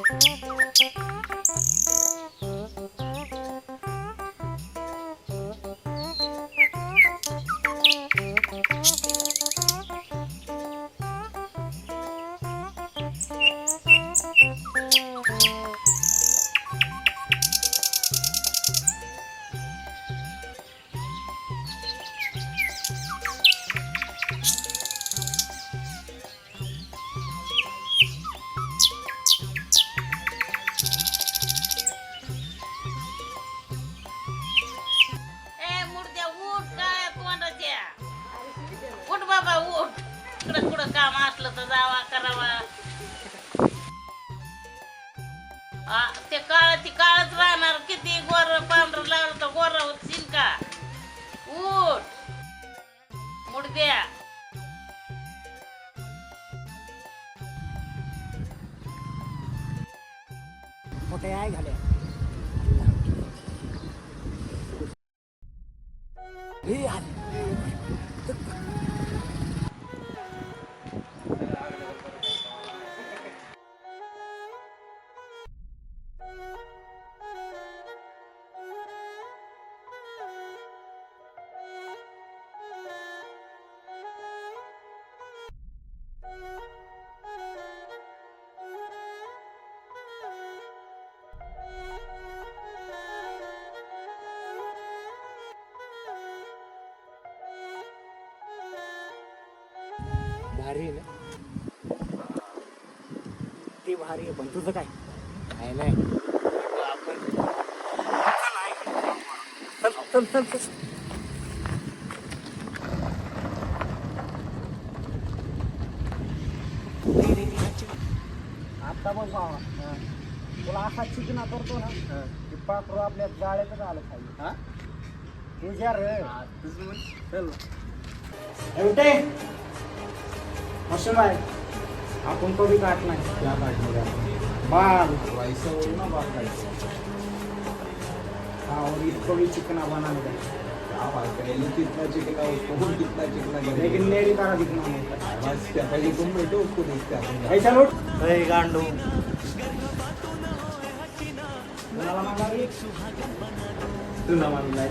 ए करावा. हा, ते काळ ती काळच राहणार. किती गोर पांढर लावलं तर गोर होतील का? उठ. मुर्द्या मोठे आहे झाले भारी आहे पण तुझं काय? नाही नाही. चल चल चल. चल आता बघ बाबा तुला असा चिकना करतो ना की पाखरू आपल्या जाळ्यातच आलं खाली. हे? ज्या रे. चल. एवढे मशीन आहे. आपण कधी काट नाही. या बाल हाँ और इसको भी चिकना बनाने का कितना चिकना उसको हम कितना चिकना लेकिन मेरी तरह दिखना नहीं बस क्या पहले तुम बैठो उसको देखते हैं ऐसा लूट. अरे गांडू. कुणाला मागावी? तुला मागलाय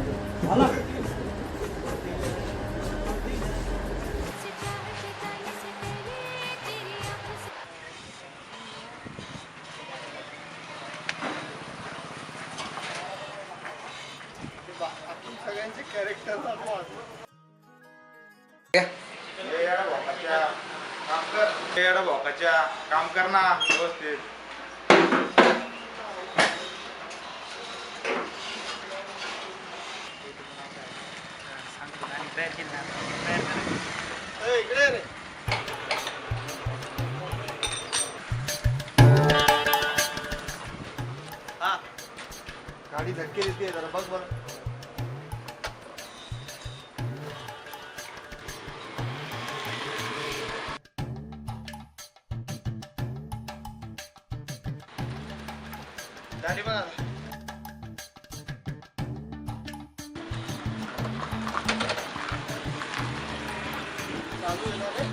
काम कर ना व्यवस्थित गाडी धक्के देते जरा बघ बरं. गाडी बघा चालू आहे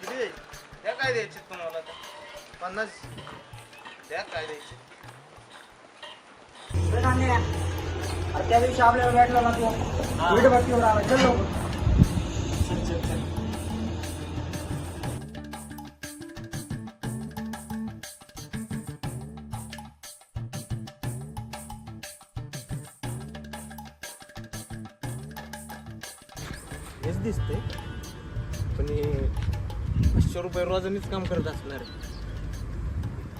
किती द्या काय द्यायचे तुम्हाला पन्नास द्या काय द्यायचे अरे त्या दिवशी आपल्याला भेटला ना तो भेट भट्टीवर आला चल लवकर. रुपये रोजानीच काम करत असणार.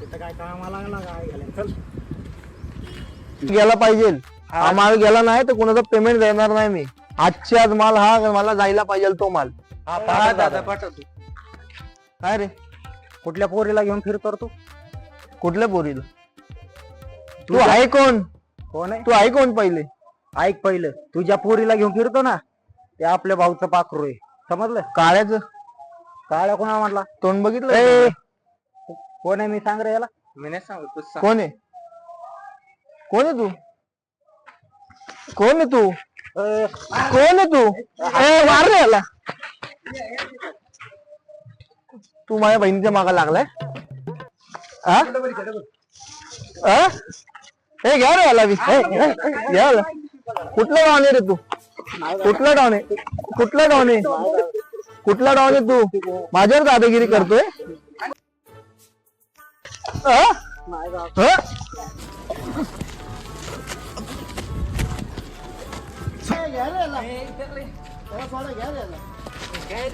तिथं काय कामाला लागला काय घालेन चल. गेला पाहिजे. हा. माल गेला नाही तर कोणाचा पेमेंट देणार नाही मी. आजची आज माल हा मला जायला पाहिजे तो माल. हा दादा पाठवतो काय रे? कुठल्या पोरीला घेऊन फिरतो तू? कुठल्या पोरीला? तू आहे कोण? कोण आहे? तू आहे कोण पहिले? ऐक पहिलं. तुझ्या पोरीला घेऊन फिरतो ना. ते आपल्या भाऊचं पाखरू आहे. समजलं? काळ्याच? काळ्या कोणाला म्हटला? तोंड बघितलं? कोण आहे? मी सांग रे याला. मी नाही सांगतो कोण आहे? कोण आहे तू? कोण आहे तू? कोण आहे तू? ए मार रे याला. तू माझ्या बहिणीच्या मागा लागलाय? हा? हा? घ्या रे याला ए, घ्या. कुठला डॉन आहे रे तू? कुठला डॉन आहे? कुठला डॉन आहे? कुठला डॉन आहे तू माझ्यावर दादागिरी करतोय थोडा थोडा घ्या आहे. आहे.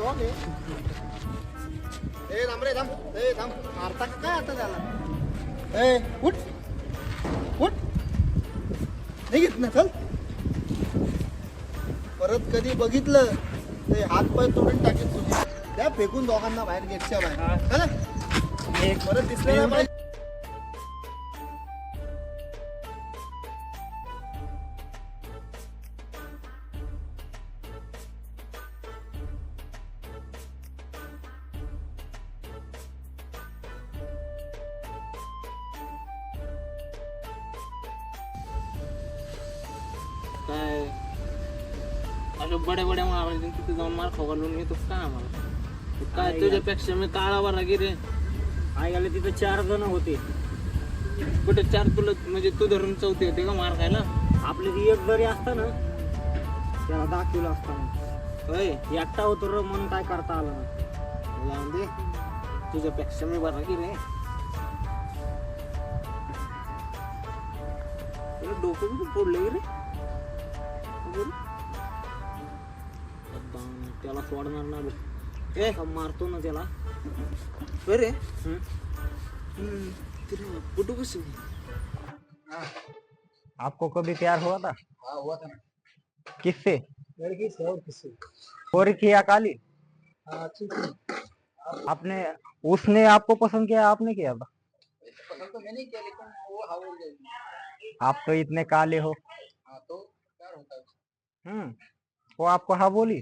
आहे. ए थांब रे थांब ए थांब मारता का काय आता त्याला ए उठ उठ निघित ना चल परत कधी बघितलं ते हात पाय तोडून टाकेल तुझे त्या फेकून दोघांना बाहेर गेटच्या बाहेर. चला परत दिसलं नाही पाहिजे तिथे जाऊन मार खाऊ घालून येतो का आम्हाला? तू काय तुझ्यापेक्षा मी काळा बरा गिरे. आई आले तिथे चार जण होते. कुठे चार तुला म्हणजे तू धरून चौथी होते का मार खायला? आपले ती एक जरी असतं ना त्याला दाखवलं असतं होय? एकटा होतो र म्हणून काय करता आलं ना लावून दे. तुझ्यापेक्षा मी बरा गिरे. तुला डोकं कुठं फोडलं गिरे त्याला सोडणार ना बघ. ए. मारतो ना त्याला? बरे. हम्म. कुठं कसं आपको कभी प्यार हुआ था? हाँ हुआ था ना। किससे? लड़की से और किससे या काली? हाँ आपने उसने आपको पसंद किया आपने किया था पसंद तो मैंने किया लेकिन वो हाँ बोल गई आप तो इतने काले हो। हाँ तो प्यार होता है। हम्म वो आपको हाँ बोली?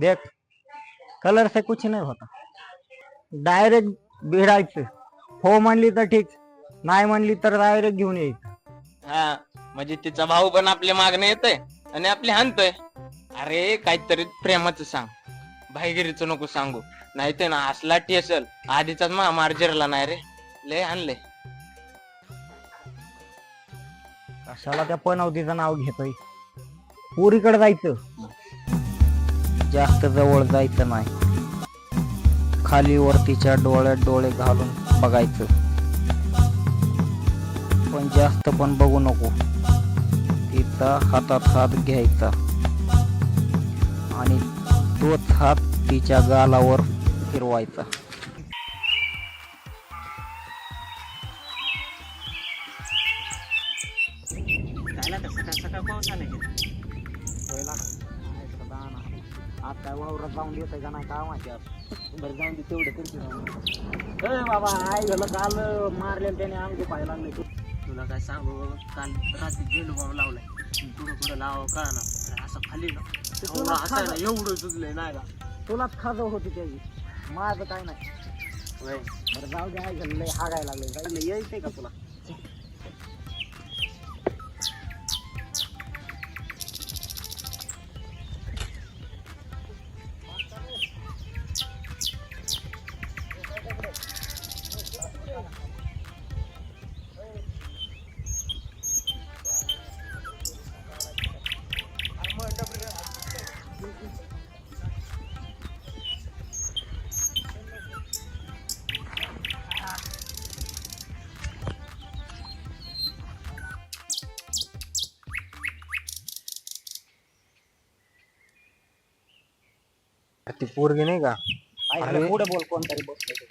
देख कलर से कुछ नहीं होता। डायरेक्ट भिडायचं हो म्हणली तर ठीक नाही म्हणली तर डायरेक्ट घेऊन यायचं। हा म्हणजे तिचा भाऊ पण आपल्या मागणे येतोय आणि आपले हाणतोय। अरे काहीतरी प्रेमाचं सांग। भाईगिरीचं नको सांगू। नाही ते ना असला टेसल आधीचाच महामार जिरला नाही रे। लय आणले कशाला त्या पनवतीचं नाव घेतोय? पोरीकडे जायचं. जास्त जवळ जायचं नाही. खाली वरतीच्या डोळ्यात डोळे घालून बघायचं. पण जास्त पण बघू नको. तिचा हातात हात घ्यायचा. आणि तोच हात तिच्या गालावर फिरवायचा. आज काय वावरात जाऊन देत का नाही काय माहिती आज बरं जाऊन दे तेवढं करते ए बाबा आई झालं काल मारले त्याने अंग पाय लागले. तुला काय सांगू बाबा, काल रात्री गेलो बाबा लावलाय. पुढं पुढं लावा का ना असं खाली ना. एवढं हसायला एवढं सुचलंय नाही का? तुलाच खाजव होती त्याची. माझं काय नाही. बरं जाऊ दे आई झालं हागायला लागले यायचंय का तुला? ती पोरगी नाही का? अरे. पुढे बोल कोणतरी बसलं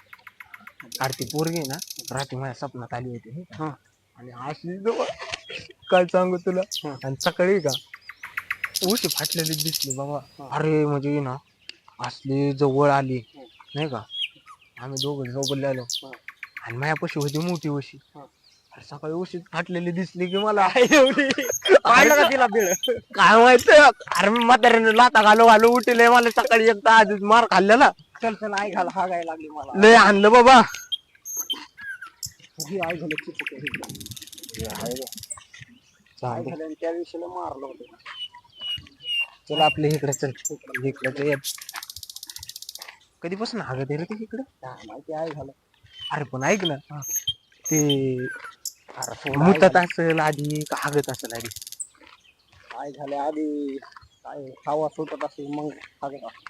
अरे ती पोरगी ना रात्री माझ्या स्वप्नात आली होती नाही का? आणि अशी जवळ काय सांगू तुला? आणि सकाळी का उशी फाटलेली दिसली बाबा. अरे म्हणजे ना असली जवळ आली नाही का? आम्ही दोघं जवळ आलो आणि माझ्यापाशी होती मोठी उशी सकाळी उशी फाटलेली दिसली की मला. पाहिलं का तिला बिळ? काय माहीत अरे मी म्हाताऱ्याने लाता घालू घालू उठले मला सकाळी एकदा आधीच मार खाल्लेला. चल चल आई घाल हा गाय लागली मला. लय आणलं बाबा. ही आई झालं. झालं त्या दिवशीला मारलं होतं. चल आपल्या इकडे चल. इकडे येत कधीपासून हागत आहे रे ते इकडे? काय माहिती आहे झालं अरे पण ऐक ना ते मुतात असेल आधी का हागत असेल आधी. काय झालं आधी? काय हवा सुटत असेल मग हागत असेल.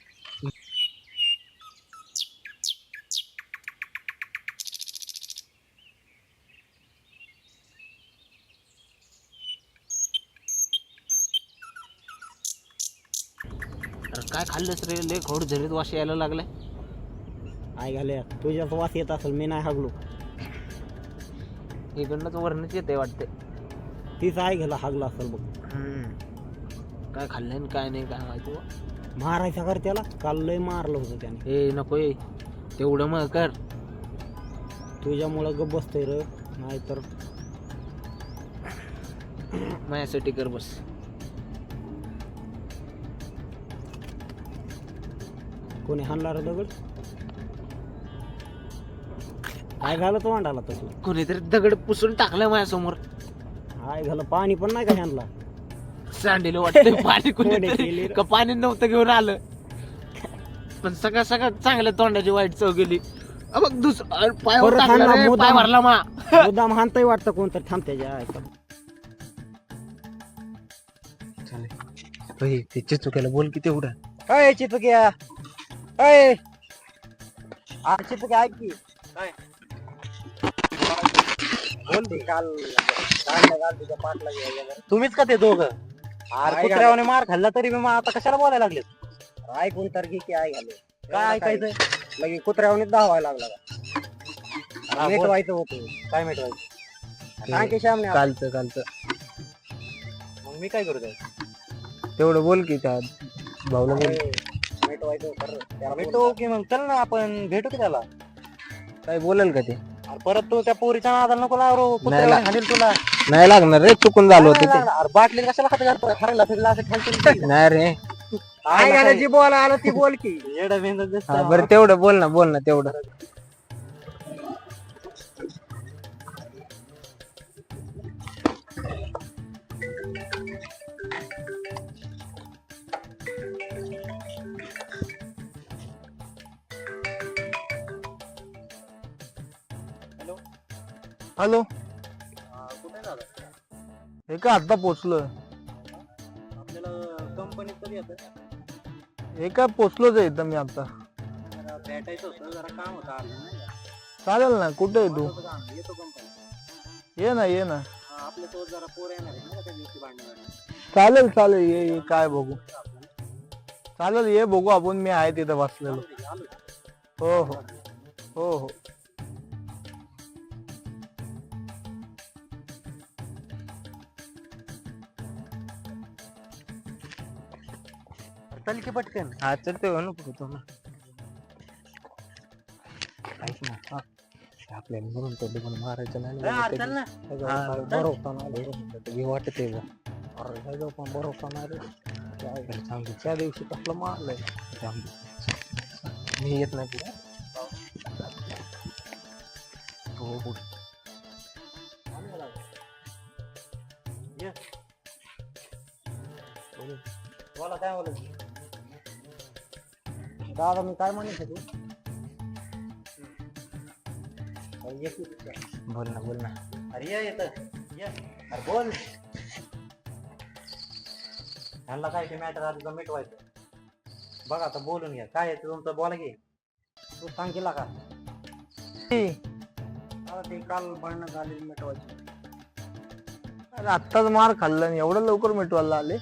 अरे काय खाल्लंस रे? लय घोड झरीत वाशी यायला लागलाय. काय झालं? तुझ्याच वास येत असेल मी नाही हागलो. इकडनंच वरणच येते वाटते तीच आई घ्यायला हागला असेल बघ. काय खाल्लंय आणि काय नाही काय माहिती बुवा. मारायचा कर त्याला. काल लय मारलं होतं त्याने. ए नको ये तेवढं मग कर. तुझ्यामुळं गप बसतोय र. नाहीतर माझ्यासाठी कर बस. कोणी हाणला रे दगड? काय घालं तो अंडाला तसलं. कोणीतरी दगड पुसून टाकलं माझ्यासमोर. काय झालं पाणी पण नाही का ह्यांना? सांडेल वाटतं पाणी कोणी? का पाणी नव्हतं घेऊन आलं? पण सगळं सगळं चांगल्या तोंडाची वाईट चव गेली. अ बघ दुस अरे पायावर परत टाकलं हाणला, रे, मुद्दाम. पाय भरला मा. मुद्दाम हाणतंय वाटतं कोणतरी. थांब त्याच्या आईचा. चालेल. ते चिचुक्याला बोल की तेवढं. अय चितुक्या अय. आ चितुक्या ऐक की. काय? बोल की काल काढलं काल तुझ्या पाठला गेला तुम्हीच का ते दोघं? अरे कुत्र्यावाने मार खाल्ला तरी मी आता कशाला बोलायला लागले ऐकून तर घे की आई घाले काय ऐकायचंय? लगे कुत्र्यावाने धावायला लागला. बोल. व्हायचं होतं. काय मिटवायचं? सांग की श्यामने. कालचं कालचं मग मी काय करू ते तेवढं बोल की त्या भाऊला बोल. मीठ व्हायचं होतं रे. त्याला बोल. भेटू की मग चल ना आपण भेटू की त्याला. काय बोलेल का ते? परत तू त्या पोरीच्या नादाला नको लावरो. कुत्र्याला हाणेल तुला. नाही लागणार रे चुकून झालं होतं ते. बाटली कशाला खात घालतो? हरला फिरला असं खालचं नाही रे. काय झालं जी बोला आलं ती बोल की. हा, बरं तेवढं बोल ना बोल ना तेवढं. हॅलो. कुठे झालं हे का आता पोचलोय. आपल्याला कंपनीत कधी येतं हे काय पोचलोच आहे इथं मी आता. जरा भेटायचं होतं जरा काम होतं नाही का? चालेल ना कुठे आहे तू? होतं काम, येतो ये ना ये ना. आपल्या जरा पोर येणार आहे ना त्या दिवशी भांडणार चालेल चालेल ये ये काय बघू. चालेल ये बघू आपण मी आहे तिथं बसलेलो. हो हो हो हो. चल की पटकन हा चलते हो ना बघतो ना ऐक ना हा. आपल्याला म्हणून तो पण मारायचं नाही ना. चल ना हा, ना बरोबर. हे वाटत आहे. अरे ह्याच्यावर पण बरोबर ना रे काय करायचं सांगतो त्या दिवशी कसलं मारलंय जाऊ. मी येत नाही तुला हो हो बोला काय बोलत दादा मी काय म्हणत होतो? ये की. बोल ना बोल ना. अरे ये येतं ये. अरे बोल. ह्यांना काय ते मॅटर आधी मिटवायचं. बघा आता बोलून घ्या. काय आहे ते तुमचं बोला घे तू सांग केला का? आता ते काल भांडणं झालेली मिटवायची. अरे आत्ताच मार खाल्ला आणि एवढं लवकर मिटवायला आले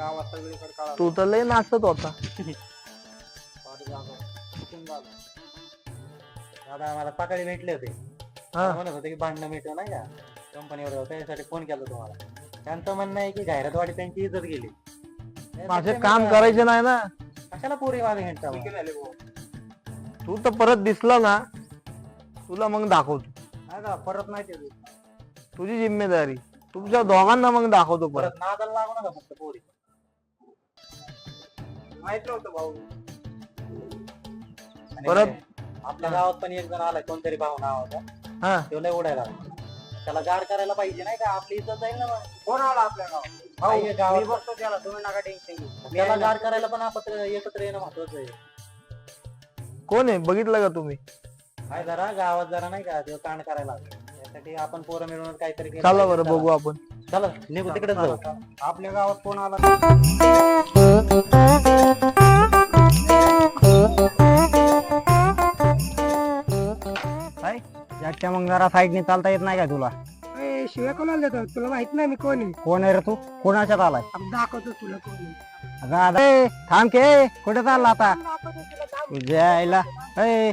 गावात सगळीकडे कळालं तू तर लय नाचत होता. पाठी जागा. चुकून झालं. दादा मला सकाळी भेटले होते. हा. म्हणत होते की भांडणं मिटव नाही का कंपनीवर त्यासाठी फोन केला तुम्हाला. त्यांचं म्हणणं आहे की जाहिरातवाडी त्यांची इज्जत गेली. माझे काम करायचे नाही ना. कशाला पोरी वाद घ्यायचा तू तर परत दिसला ना तुला मग दाखवतो. नाही का परत नाही ते तुझी जिम्मेदारी. तुमच्या दोघांना मग दाखवतो परत. परत नादाला लागू नका फक्त पोरी. माहीत नव्हतं भाऊ. आणि परत- आपल्या गावात पण एक जण आलाय कोणतरी भाऊ नाव होता हा. तो लय उडायला लागला. त्याला गाड करायला पाहिजे नाही का? आपली इज्जत जाईल ना मग. कोण आला आपल्या गावात? भाऊ मी बघतो त्याला तुम्ही नका टेन्शन घेऊ. त्याला गाड करायला पण आपण एकत्र येणं महत्वाचं आहे. कोण आहे? बघितलं का तुम्ही? काय जरा गावात जरा नाही का? ते कांड करायला लागलं. त्यासाठी आपण पोरं मिळून काहीतरी केलं चला पाहिजे. बरं बघू आपण. चला निघू तिकडेच जाऊ. आपल्या गावात कोण आला? याच्या मग जरा साईडने चालता येत नाही का तुला? शिवाय कोणाला देतो? तुला माहीत नाही मी कोण. आहे कोण आहे रे तू? कोणाच्यात आलाय? अब दाखवतो तुला कोण. आहे अगं आता- ए, थांब के कुठे चालला आता? तुझ्या आईला. ए